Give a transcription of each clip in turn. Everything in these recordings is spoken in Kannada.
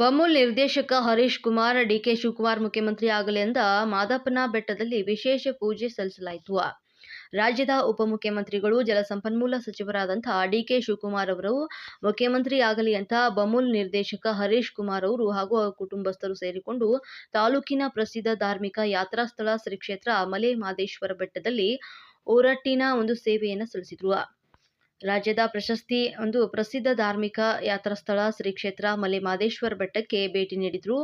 ಬಮೂಲ್ ನಿರ್ದೇಶಕ ಹರೀಶ್ ಕುಮಾರ್, ಡಿಕೆ ಶಿವಕುಮಾರ್ ಮುಖ್ಯಮಂತ್ರಿ ಆಗಲಿ ಎಂದ ಮಾದಪ್ಪನ ಬೆಟ್ಟದಲ್ಲಿ ವಿಶೇಷ ಪೂಜೆ ಸಲ್ಲಿಸಲಾಯಿತು. ರಾಜ್ಯದ ಉಪಮುಖ್ಯಮಂತ್ರಿಗಳು ಜಲಸಂಪನ್ಮೂಲ ಸಚಿವರಾದಂಥ ಡಿಕೆ ಶಿವಕುಮಾರ್ ಅವರು, ಮುಖ್ಯಮಂತ್ರಿ ಆಗಲಿ ಅಂತ ಬಮೂಲ್ ನಿರ್ದೇಶಕ ಹರೀಶ್ ಕುಮಾರ್ ಅವರು ಹಾಗೂ ಕುಟುಂಬಸ್ಥರು ಸೇರಿಕೊಂಡು ತಾಲೂಕಿನ ಪ್ರಸಿದ್ಧ ಧಾರ್ಮಿಕ ಯಾತ್ರಾ ಸ್ಥಳ ಶ್ರೀ ಕ್ಷೇತ್ರ ಮಲೆ ಮಾದೇಶ್ವರ ಬೆಟ್ಟದಲ್ಲಿ ಒರಟ್ಟಿನ ಒಂದು ಸೇವೆಯನ್ನು ಸಲ್ಲಿಸಿದರು. ರಾಜ್ಯದ ಪ್ರಶಸ್ತಿ ಒಂದು ಪ್ರಸಿದ್ಧ ಧಾರ್ಮಿಕ ಯಾತ್ರಾ ಸ್ಥಳ ಶ್ರೀ ಕ್ಷೇತ್ರ ಮಲೆ ಮಾದೇಶ್ವರ ಬೆಟ್ಟಕ್ಕೆ ಭೇಟಿ ನೀಡಿದ್ರು.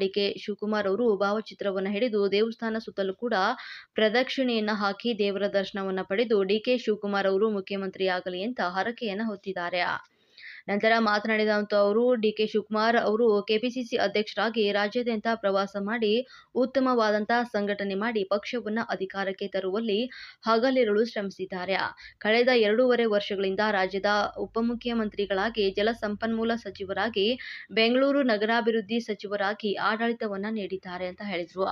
ಡಿ ಕೆ ಶಿವಕುಮಾರ್ ಅವರು ಭಾವಚಿತ್ರವನ್ನು ಹಿಡಿದು ದೇವಸ್ಥಾನ ಸುತ್ತಲೂ ಕೂಡ ಪ್ರದಕ್ಷಿಣೆಯನ್ನ ಹಾಕಿ ದೇವರ ದರ್ಶನವನ್ನ ಪಡೆದು ಡಿ ಕೆ ಶಿವಕುಮಾರ್ ಅವರು ಮುಖ್ಯಮಂತ್ರಿ ಆಗಲಿ ಅಂತ ಹರಕೆಯನ್ನ ಹೊತ್ತಿದ್ದಾರೆ. ನಂತರ ಮಾತನಾಡಿದಂಥ ಅವರು, ಡಿಕೆ ಶಿವಕುಮಾರ್ ಅವರು ಕೆಪಿಸಿಸಿ ಅಧ್ಯಕ್ಷರಾಗಿ ರಾಜ್ಯಾದ್ಯಂತ ಪ್ರವಾಸ ಮಾಡಿ ಉತ್ತಮವಾದಂತಹ ಸಂಘಟನೆ ಮಾಡಿ ಪಕ್ಷವನ್ನ ಅಧಿಕಾರಕ್ಕೆ ತರುವಲ್ಲಿ ಹಗಲಿರುಳು ಶ್ರಮಿಸಿದ್ದಾರೆ. ಕಳೆದ ಎರಡೂವರೆ ವರ್ಷಗಳಿಂದ ರಾಜ್ಯದ ಉಪಮುಖ್ಯಮಂತ್ರಿಗಳಾಗಿ ಜಲಸಂಪನ್ಮೂಲ ಸಚಿವರಾಗಿ, ಬೆಂಗಳೂರು ನಗರಾಭಿವೃದ್ಧಿ ಸಚಿವರಾಗಿ ಆಡಳಿತವನ್ನ ನೀಡಿದ್ದಾರೆ ಅಂತ ಹೇಳಿದರು.